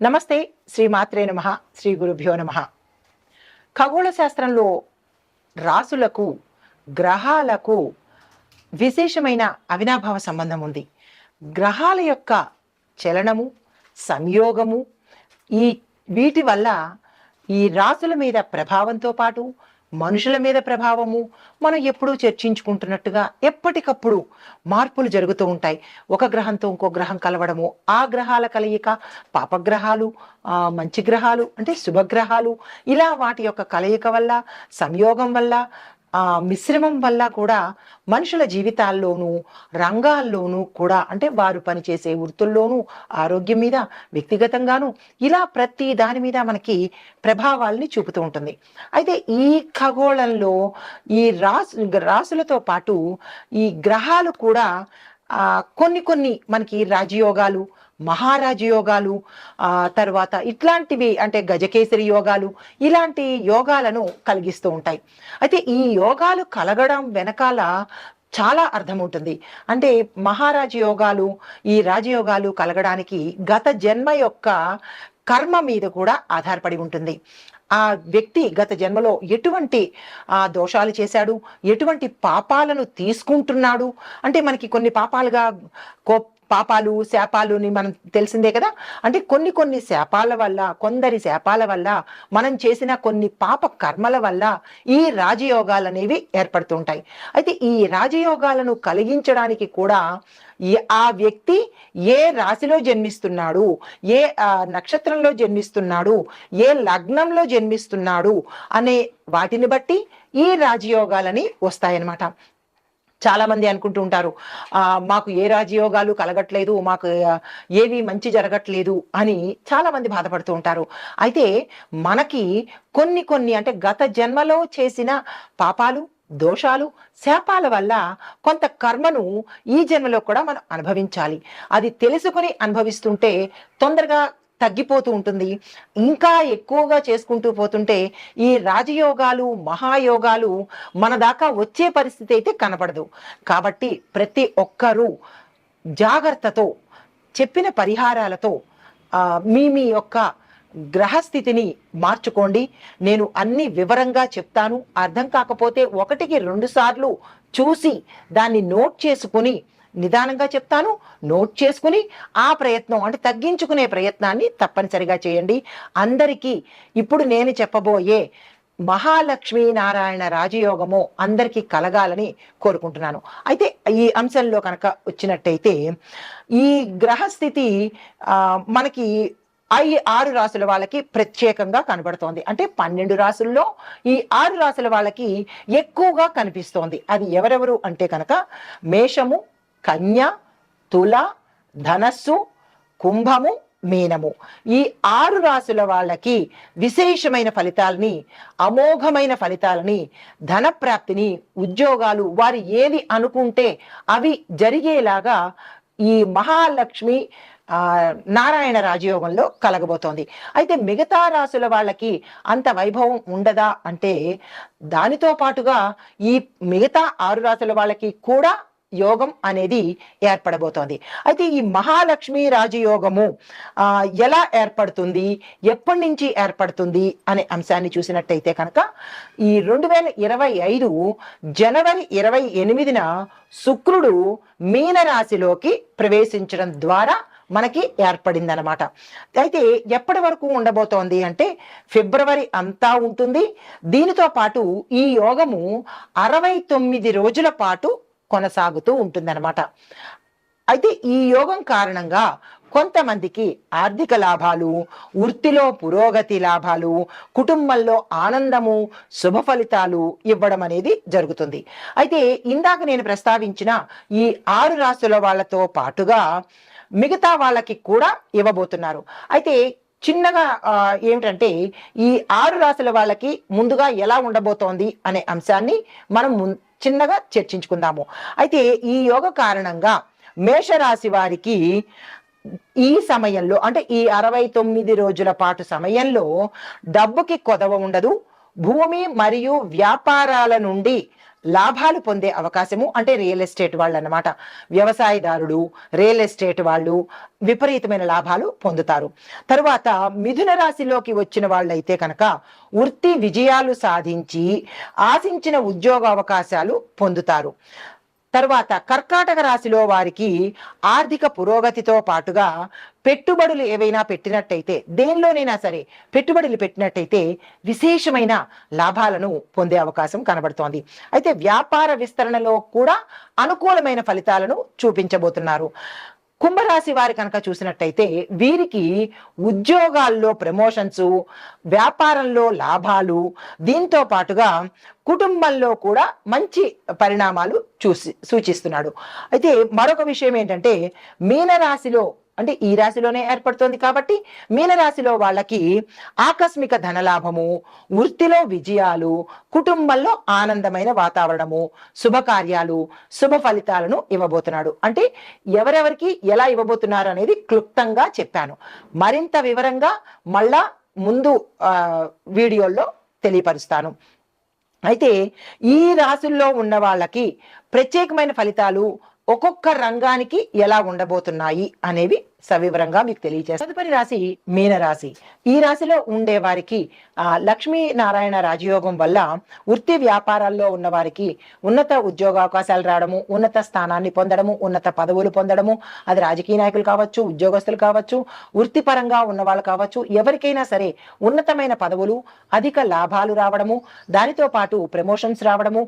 నమస్తే శ్రీ మాత్రే నమ శ్రీ గురుభ్యో నమ. ఖగోళ శాస్త్రంలో రాసులకు గ్రహాలకు విశేషమైన అవినాభావ సంబంధం ఉంది. గ్రహాల యొక్క చలనము సంయోగము ఈ వీటి వల్ల ఈ రాసుల మీద ప్రభావంతో పాటు మనుషుల మీద ప్రభావము మనం ఎప్పుడూ చర్చించుకుంటున్నట్టుగా ఎప్పటికప్పుడు మార్పులు జరుగుతూ ఉంటాయి. ఒక గ్రహంతో ఇంకో గ్రహం కలవడము ఆ గ్రహాల కలయిక పాపగ్రహాలు మంచి గ్రహాలు అంటే శుభగ్రహాలు ఇలా వాటి యొక్క కలయిక వల్ల సంయోగం వల్ల ఆ మిశ్రమం వల్ల కూడా మనుషుల జీవితాల్లోనూ రంగాల్లోనూ కూడా అంటే వారు పనిచేసే వృత్తుల్లోనూ ఆరోగ్యం మీద వ్యక్తిగతంగాను ఇలా ప్రతి దాని మీద మనకి ప్రభావాల్ని చూపుతూ ఉంటుంది. అయితే ఈ ఖగోళంలో ఈ రాసు రాసులతో పాటు ఈ గ్రహాలు కూడా కొన్ని కొన్ని మనకి రాజయోగాలు మహారాజు యోగాలు తర్వాత ఇట్లాంటివి అంటే గజకేసరి యోగాలు ఇలాంటి యోగాలను కలిగిస్తూ ఉంటాయి. అయితే ఈ యోగాలు కలగడం వెనకాల చాలా అర్థం ఉంటుంది అంటే మహారాజ యోగాలు ఈ రాజయోగాలు కలగడానికి గత జన్మ యొక్క కర్మ మీద కూడా ఆధారపడి ఉంటుంది. ఆ వ్యక్తి గత జన్మలో ఎటువంటి ఆ దోషాలు చేశాడు? ఎటువంటి పాపాలను తీసుకుంటున్నాడు? అంటే మనకి కొన్ని పాపాలుగా కో పాపాలు శాపాలు అని మనం తెలిసిందే కదా? అంటే కొన్ని కొన్ని శాపాల వల్ల కొందరి శాపాల వల్ల మనం చేసిన కొన్ని పాప కర్మల వల్ల ఈ రాజయోగాలు అనేవి ఏర్పడుతుంటాయి అయితే ఈ రాజయోగాలను కలిగించడానికి కూడా ఆ వ్యక్తి ఏ రాశిలో జన్మిస్తున్నాడు ఏ ఆ, నక్షత్రంలో జన్మిస్తున్నాడు ఏ లగ్నంలో జన్మిస్తున్నాడు అనే వాటిని బట్టి ఈ రాజయోగాలని వస్తాయన్నమాట. చాలా మంది అనుకుంటూ ఉంటారు మాకు ఏ రాజయోగాలు కలగట్లేదు మాకు ఏవి మంచి జరగట్లేదు అని చాలా మంది బాధపడుతూ ఉంటారు. అయితే మనకి కొన్ని కొన్ని అంటే గత జన్మలో చేసిన పాపాలు దోషాలు శాపాల వల్ల కొంత కర్మను ఈ జన్మలో కూడా మనం అనుభవించాలి. అది తెలుసుకొని అనుభవిస్తుంటే తొందరగా తగ్గిపోతూ ఉంటుంది. ఇంకా ఎక్కువగా చేసుకుంటూ పోతుంటే ఈ రాజయోగాలు మహాయోగాలు మన దాకా వచ్చే పరిస్థితి అయితే కనపడదు. కాబట్టి ప్రతి ఒక్కరూ జాగ్రత్తతో చెప్పిన పరిహారాలతో మీ మీ యొక్క గ్రహస్థితిని మార్చుకోండి. నేను అన్ని వివరంగా చెప్తాను. అర్థం కాకపోతే ఒకటికి రెండు సార్లు చూసి దాన్ని నోట్ చేసుకుని నిదానంగా చెప్తాను నోట్ చేసుకుని ఆ ప్రయత్నం అంటే తగ్గించుకునే ప్రయత్నాన్ని తప్పనిసరిగా చేయండి. అందరికీ ఇప్పుడు నేను చెప్పబోయే మహాలక్ష్మీ నారాయణ రాజయోగము అందరికీ కలగాలని కోరుకుంటున్నాను. అయితే ఈ అంశంలో కనుక వచ్చినట్టయితే ఈ గ్రహస్థితి మనకి ఐ ఆరు రాసుల వాళ్ళకి ప్రత్యేకంగా కనబడుతోంది. అంటే పన్నెండు రాసుల్లో ఈ ఆరు రాసుల వాళ్ళకి ఎక్కువగా కనిపిస్తోంది. అది ఎవరెవరు అంటే కనుక మేషము కన్య తుల ధనస్సు కుంభము మీనము. ఈ ఆరు రాసుల వాళ్ళకి విశేషమైన ఫలితాలని అమోఘమైన ఫలితాలని ధనప్రాప్తిని ఉద్యోగాలు వారు ఏది అనుకుంటే అవి జరిగేలాగా ఈ మహాలక్ష్మి నారాయణ రాజయోగంలో కలగబోతోంది. అయితే మిగతా రాసుల వాళ్ళకి అంత వైభవం ఉండదా అంటే దానితో పాటుగా ఈ మిగతా ఆరు రాసుల వాళ్ళకి కూడా యోగం అనేది ఏర్పడబోతోంది. అయితే ఈ మహాలక్ష్మి రాజయోగము ఎలా ఏర్పడుతుంది ఎప్పటి నుంచి ఏర్పడుతుంది అనే అంశాన్ని చూసినట్టయితే కనుక ఈ రెండు వేల ఇరవై ఐదు జనవరి ఇరవై ఎనిమిదిన శుక్రుడు మీనరాశిలోకి ప్రవేశించడం ద్వారా మనకి ఏర్పడిందనమాట అయితే ఎప్పటి వరకు ఉండబోతోంది అంటే ఫిబ్రవరి అంతా ఉంటుంది. దీనితో పాటు ఈ యోగము అరవై తొమ్మిది రోజుల పాటు కొనసాగుతూ ఉంటుందన్నమాట. అయితే ఈ యోగం కారణంగా కొంతమందికి ఆర్థిక లాభాలు వృత్తిలో పురోగతి లాభాలు కుటుంబంలో ఆనందము శుభ ఫలితాలు ఇవ్వడం అనేది జరుగుతుంది. అయితే ఇందాక నేను ప్రస్తావించిన ఈ ఆరు రాసుల వాళ్ళతో పాటుగా మిగతా వాళ్ళకి కూడా ఇవ్వబోతున్నారు. అయితే చిన్నగా ఏమిటంటే ఈ ఆరు రాసుల వాళ్ళకి ముందుగా ఎలా ఉండబోతోంది అనే అంశాన్ని మనం ముం- చిన్నగా చర్చించుకుందాము. అయితే ఈ యోగ కారణంగా మేషరాశి వారికి ఈ సమయంలో అంటే ఈ అరవై తొమ్మిది రోజుల పాటు సమయంలో డబ్బుకి కొదవ ఉండదు. భూమి మరియు వ్యాపారాల నుండి లాభాలు పొందే అవకాశము అంటే రియల్ ఎస్టేట్ వాళ్ళు అన్నమాట వ్యవసాయదారుడు రియల్ ఎస్టేట్ వాళ్ళు విపరీతమైన లాభాలు పొందుతారు. తరువాత మిథున రాశిలోకి వచ్చిన వాళ్ళైతే కనుక వృత్తి విజయాలు సాధించి ఆశించిన ఉద్యోగ అవకాశాలు పొందుతారు. తర్వాత కర్కాటక రాశిలో వారికి ఆర్థిక పురోగతితో పాటుగా పెట్టుబడులు ఏవైనా పెట్టినట్టయితే దేనిలోనైనా సరే పెట్టుబడులు పెట్టినట్టయితే విశేషమైన లాభాలను పొందే అవకాశం కనబడుతోంది. అయితే వ్యాపార విస్తరణలో కూడా అనుకూలమైన ఫలితాలను చూపించబోతున్నారు. కుంభరాశి వారి కనుక చూసినట్టయితే వీరికి ఉద్యోగాల్లో ప్రమోషన్స్ వ్యాపారంలో లాభాలు దీంతో పాటుగా కుటుంబంలో కూడా మంచి పరిణామాలు చూసి సూచిస్తున్నాడు. అయితే మరొక విషయం ఏంటంటే మీనరాశిలో అంటే ఈ రాశిలోనే ఏర్పడుతోంది కాబట్టి మీనరాశిలో వాళ్ళకి ఆకస్మిక ధనలాభము వృత్తిలో విజయాలు కుటుంబంలో ఆనందమైన వాతావరణము శుభకార్యాలు శుభ ఫలితాలను ఇవ్వబోతున్నాడు. అంటే ఎవరెవరికి ఎలా ఇవ్వబోతున్నారు అనేది క్లుప్తంగా చెప్పాను. మరింత వివరంగా మళ్ళా ముందు వీడియోల్లో తెలియపరుస్తాను. అయితే ఈ రాశుల్లో ఉన్న వాళ్ళకి ప్రత్యేకమైన ఫలితాలు ఒక్కొక్క రంగానికి ఎలా ఉండబోతున్నాయి అనేవి సవివరంగా మీకు తెలియజేస్తాను తదుపరి రాశి మీనరాశి. ఈ రాశిలో ఉండే వారికి ఆ, లక్ష్మీ నారాయణ రాజయోగం వల్ల వృత్తి వ్యాపారాల్లో ఉన్న వారికి ఉన్నత ఉద్యోగ అవకాశాలు రావడము ఉన్నత స్థానాన్ని పొందడము ఉన్నత పదవులు పొందడము అది రాజకీయ నాయకులు కావచ్చు ఉద్యోగస్తులు కావచ్చు వృత్తిపరంగా ఉన్న వాళ్ళు కావచ్చు ఎవరికైనా సరే ఉన్నతమైన పదవులు అధిక లాభాలు రావడము దానితో పాటు ప్రమోషన్స్ రావడము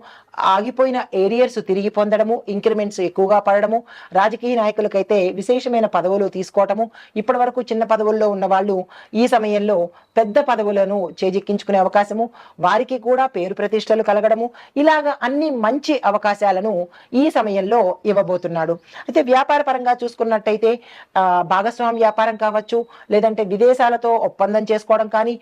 ఆగిపోయిన ఏరియర్స్ తిరిగి పొందడము ఇంక్రిమెంట్స్ ఎక్కువగా పడడము రాజకీయ నాయకులకైతే విశేషమైన పదవులు తీసుకోవటము. ఇప్పటి వరకు చిన్న పదవుల్లో ఉన్న వాళ్ళు ఈ సమయంలో పెద్ద పదవులను చేజిక్కించుకునే అవకాశము వారికి కూడా పేరు ప్రతిష్టలు కలగడము ఇలాగ అన్ని మంచి అవకాశాలను ఈ సమయంలో ఇవ్వబోతున్నాడు. అయితే వ్యాపార పరంగా చూసుకున్నట్టయితే భాగస్వామి వ్యాపారం కావచ్చు లేదంటే విదేశాలతో ఒప్పందం చేసుకోవడం కానీ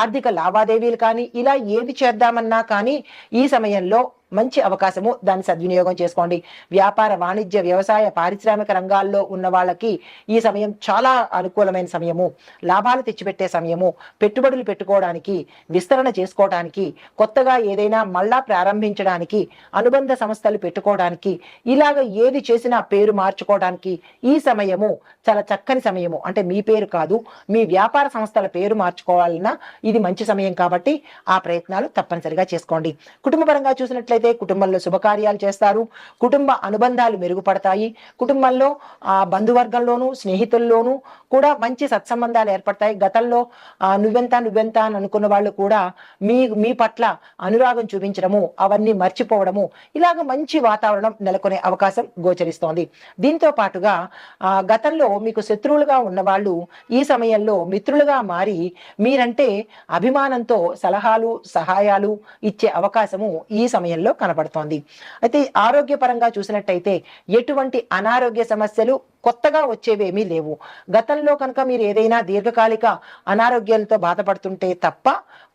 ఆర్థిక లావాదేవీలు కానీ ఇలా ఏది చేద్దామన్నా కానీ ఈ సమయంలో మంచి అవకాశము. దాన్ని సద్వినియోగం చేసుకోండి. వ్యాపార వాణిజ్య వ్యవసాయ పారిశ్రామిక రంగాల్లో ఉన్న వాళ్ళకి ఈ సమయం చాలా అనుకూలమైన సమయము. లాభాలు తెచ్చిపెట్టే సమయము. పెట్టుబడులు పెట్టుకోవడానికి విస్తరణ చేసుకోవడానికి కొత్తగా ఏదైనా మళ్ళా ప్రారంభించడానికి అనుబంధ సంస్థలు పెట్టుకోవడానికి ఇలాగ ఏది చేసినా పేరు మార్చుకోవడానికి ఈ సమయము చాలా చక్కని సమయము. అంటే మీ పేరు కాదు మీ వ్యాపార సంస్థల పేరు మార్చుకోవాలన్నా ఇది మంచి సమయం కాబట్టి ఆ ప్రయత్నాలు తప్పనిసరిగా చేసుకోండి. కుటుంబపరంగా చూసినట్లయితే కుటుంబంలో శుభకార్యాలు చేస్తారు. కుటుంబ అనుబంధాలు మెరుగుపడతాయి. కుటుంబంలో ఆ బంధువర్గంలోనూ స్నేహితుల్లోనూ కూడా మంచి సత్సంబంధాలు ఏర్పడతాయి. గతంలో ఆ, నువ్వెంత నువ్వెంత అని అనుకున్న వాళ్ళు కూడా మీ మీ పట్ల అనురాగం చూపించడము అవన్నీ మర్చిపోవడము ఇలాగ మంచి వాతావరణం నెలకొనే అవకాశం గోచరిస్తోంది. దీంతో పాటుగా ఆ, గతంలో మీకు శత్రువులుగా ఉన్నవాళ్ళు ఈ సమయంలో మిత్రులుగా మారి మీరంటే అభిమానంతో సలహాలు సహాయాలు ఇచ్చే అవకాశము ఈ సమయంలో కనబడుతోంది. అయితే ఆరోగ్యపరంగా చూసినట్టయితే ఎటువంటి అనారోగ్య సమస్యలు కొత్తగా వచ్చేవేమీ లేవు. గతంలో కనుక మీరు ఏదైనా దీర్ఘకాలిక అనారోగ్యాలతో బాధపడుతుంటే తప్ప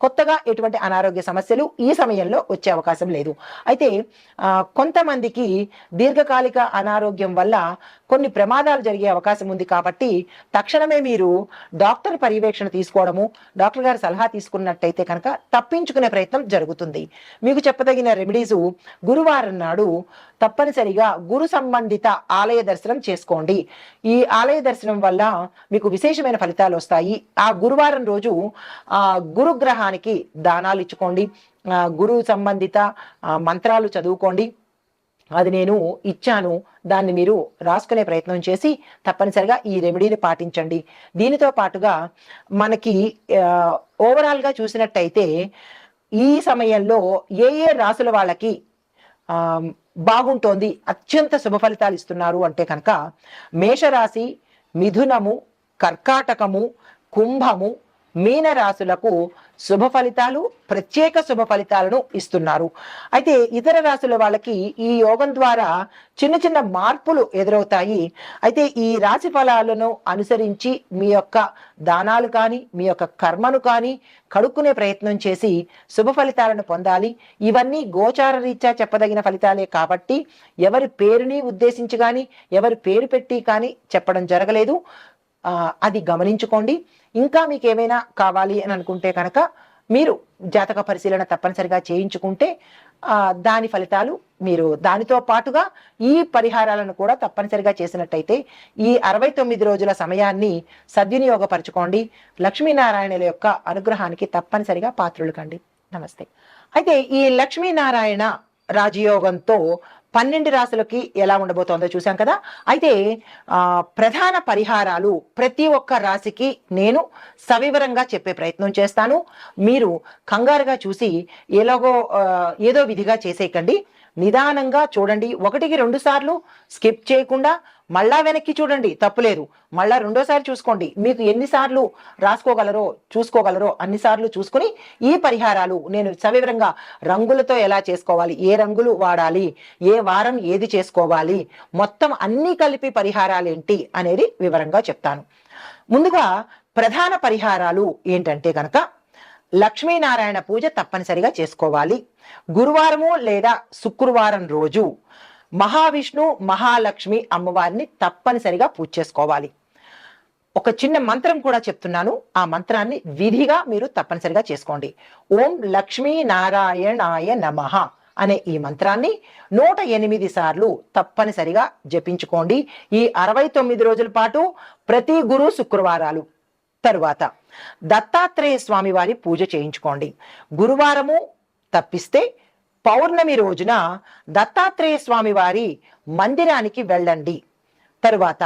కొత్తగా ఎటువంటి అనారోగ్య సమస్యలు ఈ సమయంలో వచ్చే అవకాశం లేదు. అయితే కొంతమందికి దీర్ఘకాలిక అనారోగ్యం వల్ల కొన్ని ప్రమాదాలు జరిగే అవకాశం ఉంది కాబట్టి తక్షణమే మీరు డాక్టర్ పర్యవేక్షణ తీసుకోవడము డాక్టర్ గారి సలహా తీసుకున్నట్టయితే కనుక తప్పించుకునే ప్రయత్నం జరుగుతుంది. మీకు చెప్పదగిన రెమెడీస్ గురువారం నాడు తప్పనిసరిగా గురు సంబంధిత ఆలయ దర్శనం చేసుకోండి. ఈ ఆలయ దర్శనం వల్ల మీకు విశేషమైన ఫలితాలు వస్తాయి. ఆ గురువారం రోజు ఆ గురుగ్రహానికి దానాలు ఇచ్చుకోండి. ఆ గురు సంబంధిత మంత్రాలు చదువుకోండి. అది నేను ఇచ్చాను. దాన్ని మీరు రాసుకునే ప్రయత్నం చేసి తప్పనిసరిగా ఈ రెమెడీని పాటించండి. దీనితో పాటుగా మనకి ఓవరాల్గా చూసినట్టయితే ఈ సమయంలో ఏ ఏ రాసుల వాళ్ళకి ఆ, బాగుంటోంది అత్యంత శుభ ఫలితాలు ఇస్తున్నారు అంటే కనుక మేషరాశి మిథునము కర్కాటకము కుంభము మీనరాశులకు శుభ ఫలితాలు ప్రత్యేక శుభ ఫలితాలను ఇస్తున్నారు. అయితే ఇతర రాశుల వాళ్ళకి ఈ యోగం ద్వారా చిన్న చిన్న మార్పులు ఎదురవుతాయి. అయితే ఈ రాశి ఫలాలను అనుసరించి మీ యొక్క దానాలు కానీ మీ యొక్క కర్మను కానీ కడుక్కునే ప్రయత్నం చేసి శుభ ఫలితాలను పొందాలి. ఇవన్నీ గోచార రీత్యా చెప్పదగిన ఫలితాలే కాబట్టి ఎవరి పేరుని ఉద్దేశించి కానీ ఎవరి పేరు పెట్టి కానీ చెప్పడం జరగలేదు. అది గమనించుకోండి. ఇంకా మీకు ఏమైనా కావాలి అని అనుకుంటే కనుక మీరు జాతక పరిశీలన తప్పనిసరిగా చేయించుకుంటే దాని ఫలితాలు మీరు దానితో పాటుగా ఈ పరిహారాలను కూడా తప్పనిసరిగా చేసినట్టయితే ఈ అరవై తొమ్మిది రోజుల సమయాన్ని సద్వినియోగపరచుకోండి. లక్ష్మీనారాయణుల యొక్క అనుగ్రహానికి తప్పనిసరిగా పాత్రులు కండి. నమస్తే. అయితే ఈ లక్ష్మీనారాయణ రాజయోగంతో పన్నెండు రాశులకి ఎలా ఉండబోతోందో చూసాం కదా. అయితే ప్రధాన పరిహారాలు ప్రతి ఒక్క రాశికి నేను సవివరంగా చెప్పే ప్రయత్నం చేస్తాను. మీరు కంగారుగా చూసి ఎలాగో ఏదో విధిగా చేసేయకండి. నిదానంగా చూడండి. ఒకటికి రెండు సార్లు స్కిప్ చేయకుండా మళ్ళా వెనక్కి చూడండి. తప్పులేదు. మళ్ళా రెండోసారి చూసుకోండి. మీకు ఎన్నిసార్లు రాసుకోగలరో చూసుకోగలరో అన్నిసార్లు చూసుకుని ఈ పరిహారాలు నేను సవివరంగా రంగులతో ఎలా చేసుకోవాలి ఏ రంగులు వాడాలి ఏ వారం ఏది చేసుకోవాలి మొత్తం అన్ని కలిపి పరిహారాలు ఏంటి అనేది వివరంగా చెప్తాను. ముందుగా ప్రధాన పరిహారాలు ఏంటంటే కనుక లక్ష్మీనారాయణ పూజ తప్పనిసరిగా చేసుకోవాలి. గురువారము లేదా శుక్రవారం రోజు మహావిష్ణు మహాలక్ష్మి అమ్మవారిని తప్పనిసరిగా పూజ చేసుకోవాలి. ఒక చిన్న మంత్రం కూడా చెప్తున్నాను. ఆ మంత్రాన్ని విధిగా మీరు తప్పనిసరిగా చేసుకోండి. ఓం లక్ష్మీ నారాయణాయ నమః అనే ఈ మంత్రాన్ని నూట ఎనిమిది సార్లు తప్పనిసరిగా జపించుకోండి. ఈ అరవై తొమ్మిది రోజుల పాటు ప్రతి గురు శుక్రవారాలు. తరువాత దత్తాత్రేయ స్వామివారి పూజ చేయించుకోండి. గురువారము తప్పిస్తే పౌర్ణమి రోజున దత్తాత్రేయ స్వామివారి మందిరానికి వెళ్ళండి. తరువాత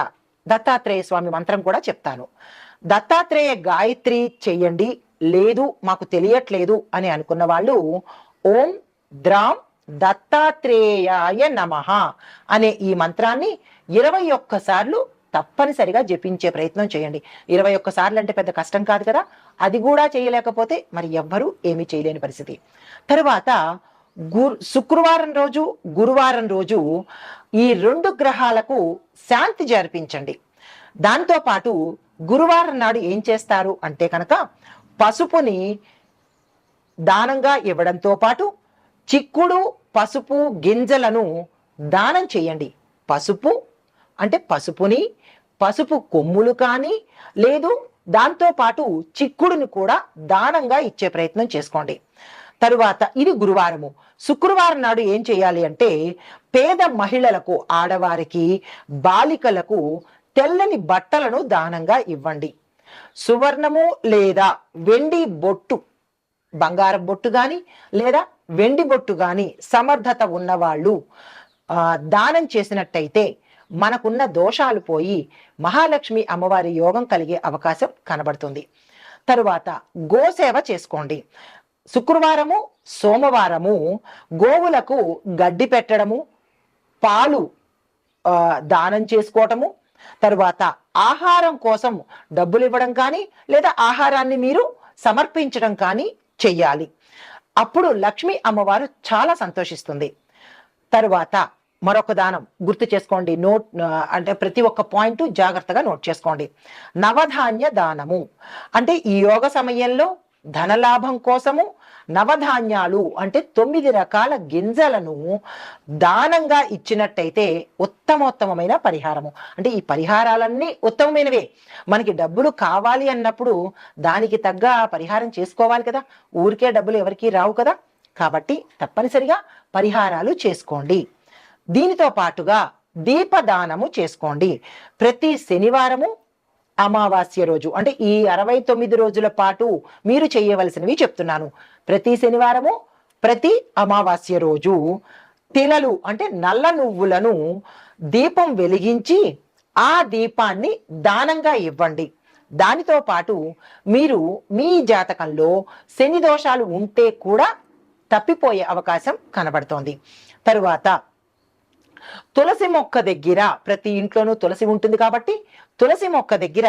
దత్తాత్రేయ స్వామి మంత్రం కూడా చెప్తాను. దత్తాత్రేయ గాయత్రి చెయ్యండి లేదు మాకు తెలియట్లేదు అని అనుకున్న వాళ్ళు ఓం ద్రాం దత్తాత్రేయాయ నమః అనే ఈ మంత్రాన్ని ఇరవై ఒక్కసార్లు తప్పనిసరిగా జపించే ప్రయత్నం చేయండి. ఇరవై ఒక్కసార్లు అంటే పెద్ద కష్టం కాదు కదా? అది కూడా చేయలేకపోతే మరి ఎవ్వరూ ఏమీ చేయలేని పరిస్థితి. తరువాత గురు శుక్రవారం రోజు గురువారం రోజు ఈ రెండు గ్రహాలకు శాంతి జరిపించండి. దాంతో పాటు గురువారం నాడు ఏం చేస్తారు అంటే కనుక పసుపుని దానంగా ఇవ్వడంతో పాటు చిక్కుడు పసుపు గింజలను దానం చేయండి. పసుపు అంటే పసుపుని పసుపు కొమ్ములు కానీ లేదు దాంతో పాటు చిక్కుడుని కూడా దానంగా ఇచ్చే ప్రయత్నం చేసుకోండి. తరువాత ఇది గురువారము. శుక్రవారం నాడు ఏం చేయాలి అంటే పేద మహిళలకు ఆడవారికి బాలికలకు తెల్లని బట్టలను దానంగా ఇవ్వండి. సువర్ణము లేదా వెండి బొట్టు బంగారం బొట్టు కానీ లేదా వెండి బొట్టు కానీ సమర్థత ఉన్నవాళ్ళు దానం చేసినట్టయితే మనకున్న దోషాలు పోయి మహాలక్ష్మి అమ్మవారి యోగం కలిగే అవకాశం కనబడుతుంది. తరువాత గోసేవ చేసుకోండి. శుక్రవారము సోమవారము గోవులకు గడ్డి పెట్టడము పాలు దానం చేసుకోవటము తరువాత ఆహారం కోసం డబ్బులు ఇవ్వడం కానీ లేదా ఆహారాన్ని మీరు సమర్పించడం కానీ చెయ్యాలి. అప్పుడు లక్ష్మి అమ్మవారు చాలా సంతోషిస్తుంది. తరువాత మరొక దానం గుర్తు చేసుకోండి. నోట్ అంటే ప్రతి ఒక్క పాయింట్ జాగ్రత్తగా నోట్ చేసుకోండి. నవధాన్య దానము. అంటే ఈ యోగ సమయంలో ధనలాభం కోసము నవధాన్యాలు అంటే తొమ్మిది రకాల గింజలను దానంగా ఇచ్చినట్టయితే ఉత్తమోత్తమైన పరిహారము. అంటే ఈ పరిహారాలన్నీ ఉత్తమమైనవే. మనకి డబ్బులు కావాలి అన్నప్పుడు దానికి తగ్గ పరిహారం చేసుకోవాలి కదా. ఊరికే డబ్బులు ఎవరికీ రావు కదా. కాబట్టి తప్పనిసరిగా పరిహారాలు చేసుకోండి. దీనితో పాటుగా దీపదానము చేసుకోండి. ప్రతి శనివారము అమావాస్య రోజు అంటే ఈ అరవై తొమ్మిది రోజుల పాటు మీరు చేయవలసినవి చెప్తున్నాను. ప్రతి శనివారము ప్రతి అమావాస్య రోజు తినలు అంటే నల్ల నువ్వులను దీపం వెలిగించి ఆ దీపాన్ని దానంగా ఇవ్వండి. దానితో పాటు మీరు మీ జాతకంలో శని దోషాలు ఉంటే కూడా తప్పిపోయే అవకాశం కనబడుతోంది. తరువాత తులసి మొక్క దగ్గర ప్రతి ఇంట్లోనూ తులసి ఉంటుంది కాబట్టి తులసి మొక్క దగ్గర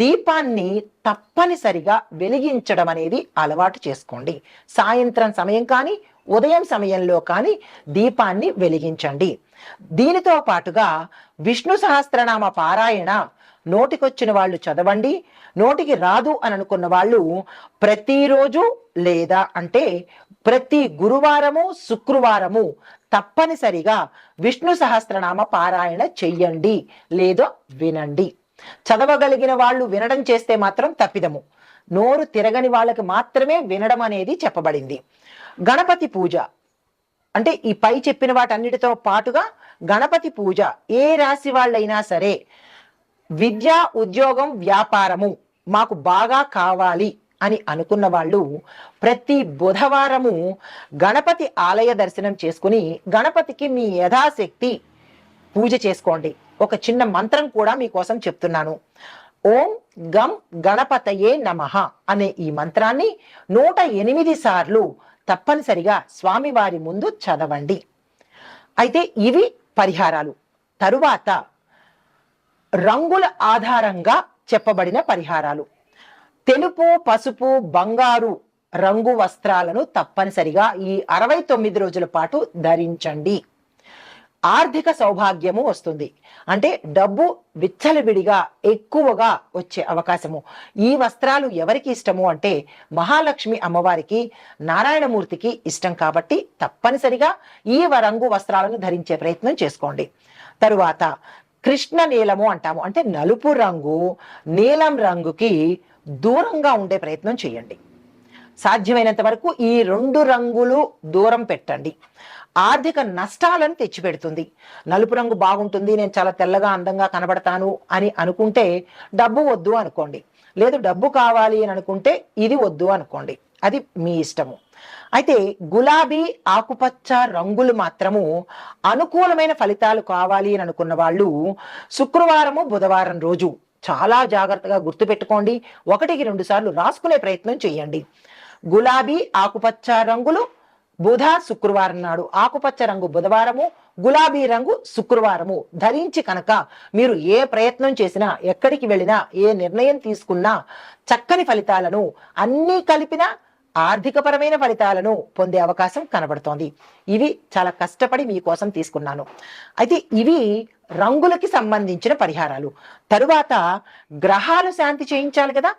దీపాన్ని తప్పనిసరిగా వెలిగించడం అనేది అలవాటు చేసుకోండి. సాయంత్రం సమయం కానీ ఉదయం సమయంలో కానీ దీపాన్ని వెలిగించండి. దీనితో పాటుగా విష్ణు సహస్రనామ పారాయణ నోటికొచ్చిన వాళ్ళు చదవండి నోటికి రాదు అని అనుకున్న వాళ్ళు ప్రతిరోజు లేదా అంటే ప్రతి గురువారము శుక్రవారము తప్పనిసరిగా విష్ణు సహస్రనామ పారాయణ చెయ్యండి లేదో వినండి. చదవగలిగిన వాళ్ళు వినడం చేస్తే మాత్రం తప్పిదము. నోరు తిరగని వాళ్ళకి మాత్రమే వినడం అనేది చెప్పబడింది. గణపతి పూజ. అంటే ఈ పై చెప్పిన వాటన్నిటితో పాటుగా గణపతి పూజ. ఏ రాశి వాళ్ళైనా సరే విద్య ఉద్యోగం వ్యాపారము మాకు బాగా కావాలి అని అనుకున్న వాళ్ళు ప్రతి బుధవారము గణపతి ఆలయ దర్శనం చేసుకుని గణపతికి మీ యథాశక్తి పూజ చేసుకోండి. ఒక చిన్న మంత్రం కూడా మీకోసం చెప్తున్నాను. ఓం గం గణపతయే నమః అనే ఈ మంత్రాన్ని నూట ఎనిమిది సార్లు తప్పనిసరిగా స్వామివారి ముందు చదవండి. అయితే ఇవి పరిహారాలు. తరువాత రంగుల ఆధారంగా చెప్పబడిన పరిహారాలు. తెలుపు పసుపు బంగారు రంగు వస్త్రాలను తప్పనిసరిగా ఈ అరవై తొమ్మిది రోజుల పాటు ధరించండి. ఆర్థిక సౌభాగ్యము వస్తుంది. అంటే డబ్బు విచ్చలవిడిగా ఎక్కువగా వచ్చే అవకాశము. ఈ వస్త్రాలు ఎవరికి ఇష్టము అంటే మహాలక్ష్మి అమ్మవారికి నారాయణమూర్తికి ఇష్టం కాబట్టి తప్పనిసరిగా ఈ రంగు వస్త్రాలను ధరించే ప్రయత్నం చేసుకోండి. తరువాత కృష్ణ నీలము అంటాము. అంటే నలుపు రంగు నీలం రంగుకి దూరంగా ఉండే ప్రయత్నం చేయండి. సాధ్యమైనంత వరకు ఈ రెండు రంగులు దూరం పెట్టండి. ఆర్థిక నష్టాలను తెచ్చిపెడుతుంది. నలుపు రంగు బాగుంటుంది నేను చాలా తెల్లగా అందంగా కనబడతాను అని అనుకుంటే డబ్బు వద్దు అనుకోండి. లేదు డబ్బు కావాలి అని అనుకుంటే ఇది వద్దు అనుకోండి. అది మీ ఇష్టము. అయితే గులాబీ ఆకుపచ్చ రంగులు మాత్రము అనుకూలమైన ఫలితాలు కావాలి అని అనుకున్న వాళ్ళు శుక్రవారము బుధవారం రోజు చాలా జాగ్రత్తగా గుర్తుపెట్టుకోండి. ఒకటికి రెండు సార్లు రాసుకునే ప్రయత్నం చేయండి. గులాబీ ఆకుపచ్చ రంగులు బుధ శుక్రవారం నాడు. ఆకుపచ్చ రంగు బుధవారము గులాబీ రంగు శుక్రవారము. ధరించి కనుక మీరు ఏ ప్రయత్నం చేసినా ఎక్కడికి వెళ్ళినా ఏ నిర్ణయం తీసుకున్నా చక్కని ఫలితాలను అన్నీ కలిపిన ఆర్థికపరమైన ఫలితాలను పొందే అవకాశం కనబడుతోంది. ఇవి చాలా కష్టపడి మీకోసం తీసుకున్నాను. అయితే ఇవి రంగులకి సంబంధించిన పరిహారాలు. తరువాత గ్రహాలు శాంతి చేయించాలి కదా?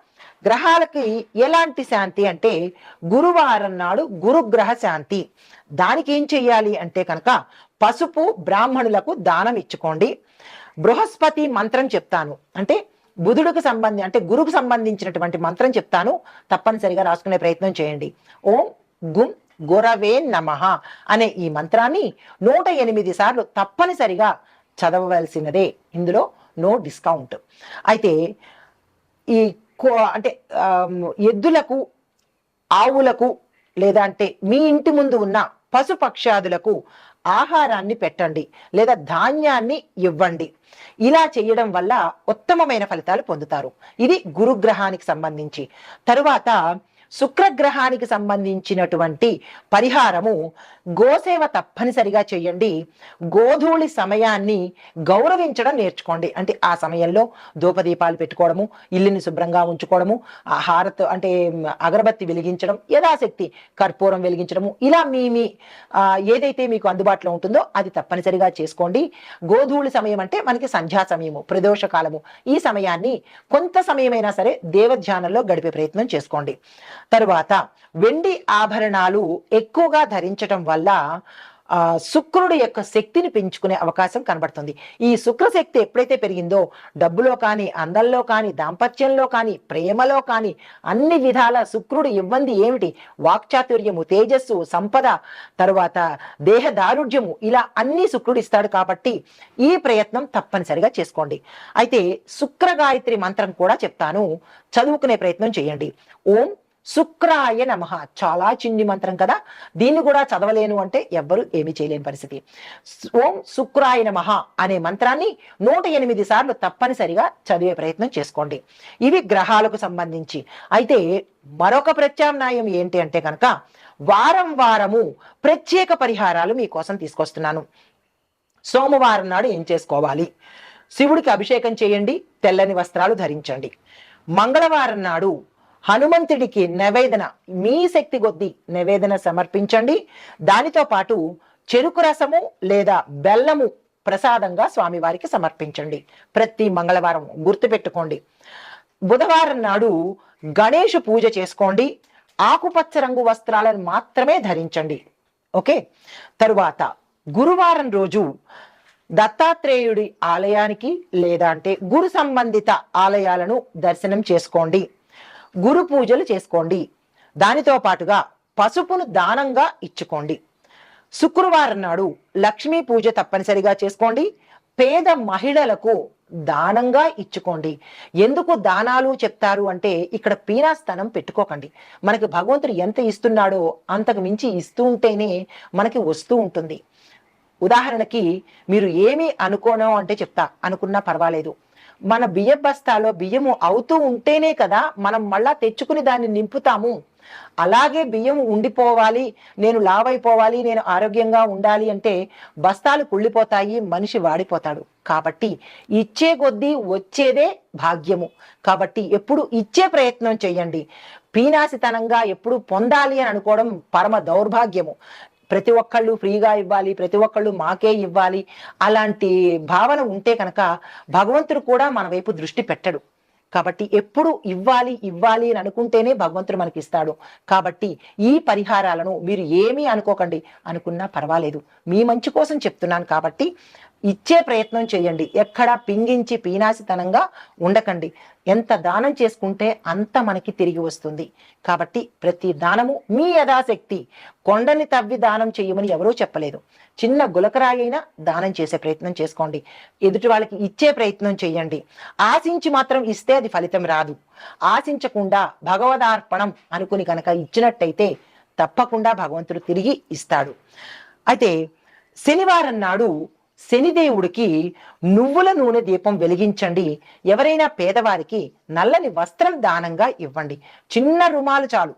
గ్రహాలకి ఎలాంటి శాంతి అంటే గురువారం నాడు గురుగ్రహ శాంతి. దానికి ఏం చెయ్యాలి అంటే కనుక పసుపు బ్రాహ్మణులకు దానం ఇచ్చుకోండి. బృహస్పతి మంత్రం చెప్తాను. అంటే బుధుడికి సంబంధి అంటే గురుకు సంబంధించినటువంటి మంత్రం చెప్తాను. తప్పనిసరిగా రాసుకునే ప్రయత్నం చేయండి. ఓం గుం గురవే నమః అనే ఈ మంత్రాన్ని నూట ఎనిమిది సార్లు తప్పనిసరిగా చదవవలసినదే. ఇందులో నో డిస్కౌంట్. అయితే ఈ కో- అంటే ఎద్దులకు ఆవులకు లేదా అంటే మీ ఇంటి ముందు ఉన్న పశుపక్షాదులకు ఆహారాన్ని పెట్టండి లేదా ధాన్యాన్ని ఇవ్వండి. ఇలా చేయడం వల్ల ఉత్తమమైన ఫలితాలు పొందుతారు. ఇది గురుగ్రహానికి సంబంధించి. తరువాత శుక్రగ్రహానికి సంబంధించినటువంటి పరిహారము గోసేవ తప్పనిసరిగా చేయండి. గోధూళి సమయాన్ని గౌరవించడం నేర్చుకోండి. అంటే ఆ సమయంలో ధూపదీపాలు పెట్టుకోవడము ఇల్లుని శుభ్రంగా ఉంచుకోవడము ఆ అంటే అగరబత్తి వెలిగించడం యథాశక్తి కర్పూరం వెలిగించడము ఇలా మీ మీ ఏదైతే మీకు అందుబాటులో ఉంటుందో అది తప్పనిసరిగా చేసుకోండి. గోధూళి సమయం అంటే మనకి సంధ్యా సమయము ప్రదోష కాలము. ఈ సమయాన్ని కొంత సమయమైనా సరే దేవధ్యానంలో గడిపే ప్రయత్నం చేసుకోండి. తరువాత వెండి ఆభరణాలు ఎక్కువగా ధరించటం వల్ల ఆ, యొక్క శక్తిని పెంచుకునే అవకాశం కనబడుతుంది. ఈ శుక్ర శక్తి ఎప్పుడైతే పెరిగిందో డబ్బులో కానీ అందంలో కానీ దాంపత్యంలో కానీ ప్రేమలో కానీ అన్ని విధాల శుక్రుడు ఇవ్వంది ఏమిటి? వాక్చాతుర్యము తేజస్సు సంపద తరువాత దేహ దారుఢ్యము ఇలా అన్ని శుక్రుడు ఇస్తాడు కాబట్టి ఈ ప్రయత్నం తప్పనిసరిగా చేసుకోండి. అయితే శుక్ర గాయత్రి మంత్రం కూడా చెప్తాను. చదువుకునే ప్రయత్నం చేయండి. ఓం శుక్రాయ నమ. చాలా చిన్ని మంత్రం కదా. దీన్ని కూడా చదవలేను అంటే ఎవ్వరు ఏమీ చేయలేని పరిస్థితి. ఓం శుక్రాయ నమ అనే మంత్రాన్ని నూట ఎనిమిది సార్లు తప్పనిసరిగా చదివే ప్రయత్నం చేసుకోండి. ఇవి గ్రహాలకు సంబంధించి. అయితే మరొక ప్రత్యామ్నాయం ఏంటి అంటే కనుక వారం వారము ప్రత్యేక పరిహారాలు మీకోసం తీసుకొస్తున్నాను. సోమవారం నాడు ఏం చేసుకోవాలి? శివుడికి అభిషేకం చేయండి తెల్లని వస్త్రాలు ధరించండి. మంగళవారం నాడు హనుమంతుడికి నివేదన మీ శక్తి కొద్దీ నివేదన సమర్పించండి. దానితో పాటు చెరుకు రసము లేదా బెల్లము ప్రసాదంగా స్వామివారికి సమర్పించండి. ప్రతి మంగళవారం గుర్తుపెట్టుకోండి. బుధవారం నాడు గణేష్ పూజ చేసుకోండి. ఆకుపచ్చ రంగు వస్త్రాలను మాత్రమే ధరించండి. ఓకే? తరువాత గురువారం రోజు దత్తాత్రేయుడి ఆలయానికి లేదా అంటే గురు సంబంధిత ఆలయాలను దర్శనం చేసుకోండి. గురు పూజలు చేసుకోండి. దానితో పాటుగా పసుపును దానంగా ఇచ్చుకోండి. శుక్రవారం నాడు లక్ష్మీ పూజ తప్పనిసరిగా చేసుకోండి. పేద మహిళలకు దానంగా ఇచ్చుకోండి. ఎందుకు దానాలు చెప్తారు అంటే ఇక్కడ పీనాస్థానం పెట్టుకోకండి. మనకి భగవంతుడు ఎంత ఇస్తున్నాడో అంతకు మించి ఇస్తూ ఉంటేనే మనకి వస్తూ ఉంటుంది. ఉదాహరణకి మీరు ఏమీ అనుకోను అంటే చెప్తా. అనుకున్నా పర్వాలేదు. మన బియ్య బస్తాలో బియ్యము అవుతూ ఉంటేనే కదా మనం మళ్ళా తెచ్చుకుని దాన్ని నింపుతాము. అలాగే బియ్యం ఉండిపోవాలి నేను లావైపోవాలి నేను ఆరోగ్యంగా ఉండాలి అంటే బస్తాలు కుళ్ళిపోతాయి మనిషి వాడిపోతాడు. కాబట్టి ఇచ్చే కొద్దీ వచ్చేదే భాగ్యము. కాబట్టి ఎప్పుడు ఇచ్చే ప్రయత్నం చేయండి. పీనాసితనంగా ఎప్పుడు పొందాలి అని అనుకోవడం పరమ దౌర్భాగ్యము. ప్రతి ఒక్కళ్ళు ఫ్రీగా ఇవ్వాలి ప్రతి ఒక్కళ్ళు మాకే ఇవ్వాలి అలాంటి భావన ఉంటే కనుక భగవంతుడు కూడా మన వైపు దృష్టి పెట్టడు. కాబట్టి ఎప్పుడు ఇవ్వాలి ఇవ్వాలి అని అనుకుంటేనే భగవంతుడు మనకి ఇస్తాడు కాబట్టి ఈ పరిహారాలను మీరు ఏమీ అనుకోకండి. అనుకున్నా పర్వాలేదు. మీ మంచి కోసం చెప్తున్నాను కాబట్టి ఇచ్చే ప్రయత్నం చేయండి. ఎక్కడా పింగించి పీనాసితనంగా ఉండకండి. ఎంత దానం చేసుకుంటే అంత మనకి తిరిగి వస్తుంది. కాబట్టి ప్రతి దానము మీ యథాశక్తి. కొండని తవ్వి దానం చేయమని ఎవరూ చెప్పలేదు. చిన్న గులకరాయి అయినా దానం చేసే ప్రయత్నం చేసుకోండి. ఎదుటి వాళ్ళకి ఇచ్చే ప్రయత్నం చేయండి. ఆశించి మాత్రం ఇస్తే అది ఫలితం రాదు. ఆశించకుండా భగవదార్పణం అనుకుని కనుక ఇచ్చినట్టయితే తప్పకుండా భగవంతుడు తిరిగి ఇస్తాడు. అయితే శనివారం నాడు శనిదేవుడికి నువ్వుల నూనె దీపం వెలిగించండి. ఎవరైనా పేదవారికి నల్లని వస్త్రం దానంగా ఇవ్వండి. చిన్న రుమాలు చాలు.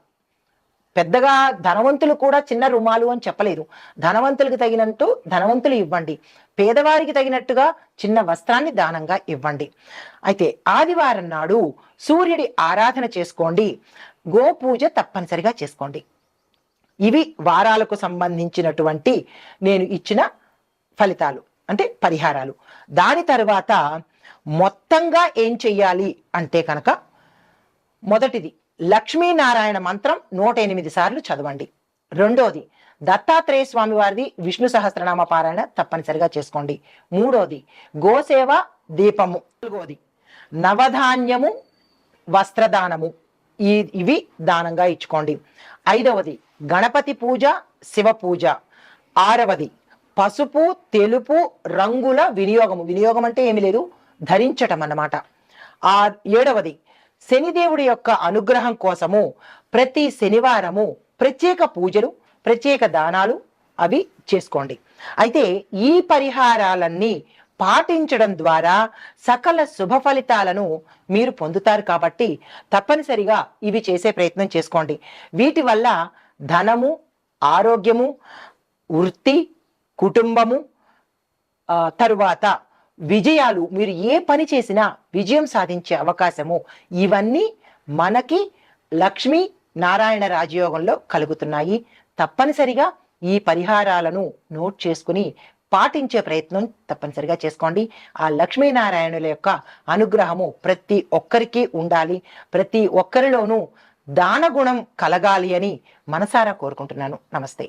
పెద్దగా ధనవంతులు కూడా చిన్న రుమాలు అని చెప్పలేదు ధనవంతులకు తగినట్టు ధనవంతులు ఇవ్వండి. పేదవారికి తగినట్టుగా చిన్న వస్త్రాన్ని దానంగా ఇవ్వండి. అయితే ఆదివారం నాడు సూర్యుడి ఆరాధన చేసుకోండి. గోపూజ తప్పనిసరిగా చేసుకోండి. ఇవి వారాలకు సంబంధించినటువంటి నేను ఇచ్చిన ఫలితాలు. అంటే పరిహారాలు. దాని తర్వాత మొత్తంగా ఏం చెయ్యాలి అంటే కనుక మొదటిది లక్ష్మీనారాయణ మంత్రం నూట ఎనిమిది సార్లు చదవండి. రెండోది దత్తాత్రేయ స్వామి వారిది విష్ణు సహస్రనామ పారాయణ తప్పనిసరిగా చేసుకోండి. మూడోది గోసేవ దీపము. నాలుగోది నవధాన్యము వస్త్రదానము. ఈ ఇవి దానంగా ఇచ్చుకోండి. ఐదవది గణపతి పూజ శివ పూజ. ఆరవది పసుపు తెలుపు రంగుల వినియోగము. వినియోగం అంటే ఏమి లేదు ధరించటం అన్నమాట. ఆ ఏడవది శనిదేవుడి యొక్క అనుగ్రహం కోసము ప్రతి శనివారము ప్రత్యేక పూజలు ప్రత్యేక దానాలు అవి చేసుకోండి. అయితే ఈ పరిహారాలన్నీ పాటించడం ద్వారా సకల శుభ ఫలితాలను మీరు పొందుతారు కాబట్టి తప్పనిసరిగా ఇవి చేసే ప్రయత్నం చేసుకోండి. వీటి వల్ల ధనము ఆరోగ్యము వృత్తి కుటుంబము తరువాత విజయాలు మీరు ఏ పని చేసినా విజయం సాధించే అవకాశము ఇవన్నీ మనకి లక్ష్మీ నారాయణ రాజయోగంలో కలుగుతున్నాయి. తప్పనిసరిగా ఈ పరిహారాలను నోట్ చేసుకుని పాటించే ప్రయత్నం తప్పనిసరిగా చేసుకోండి. ఆ లక్ష్మీనారాయణుల యొక్క అనుగ్రహము ప్రతి ఒక్కరికి ఉండాలి. ప్రతి ఒక్కరిలోనూ దానగుణం కలగాలి అని మనసారా కోరుకుంటున్నాను. నమస్తే.